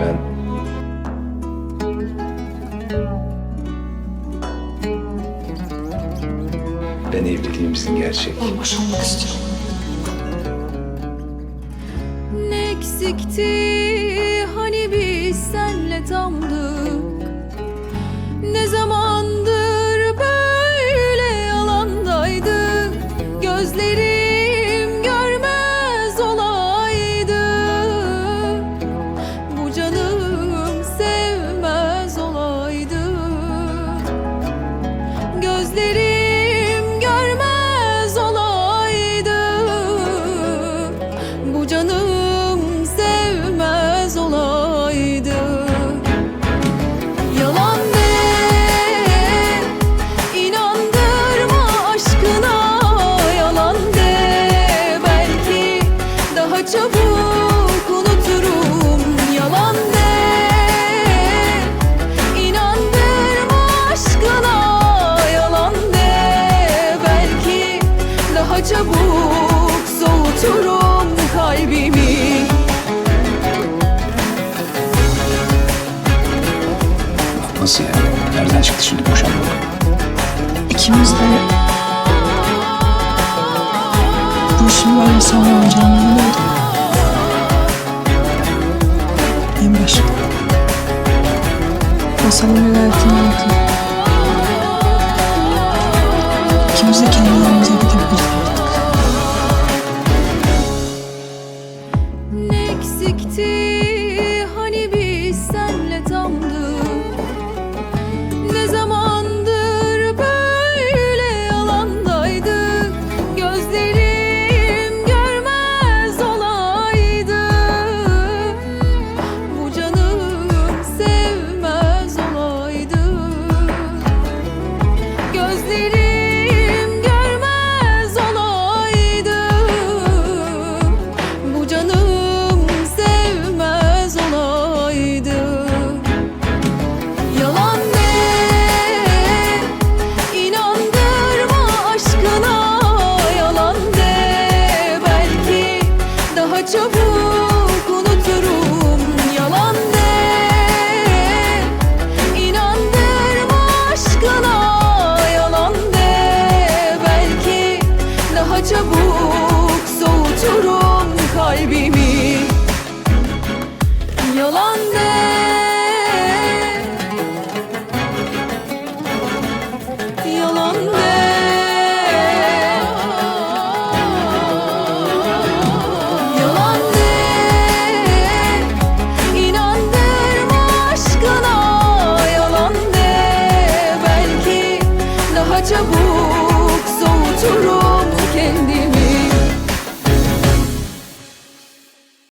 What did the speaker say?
Ben... Ben evliliğimizin gerçek. Ben boşanmak istiyorum. Ne eksikti hani biz senle tamdık Ne zamandır böyle yalandaydık Gözlerim Gözlerim görmez olaydı. Bu canım Nasıl yani? Nereden çıktı şimdi boşanma? İkimiz de bu işin böyle sonra olacağını biliyorduk. En başta. Masalın velayetini aldı. İkimiz de kendi yolumuza gidebiliriz artık. Ne eksikti you blue.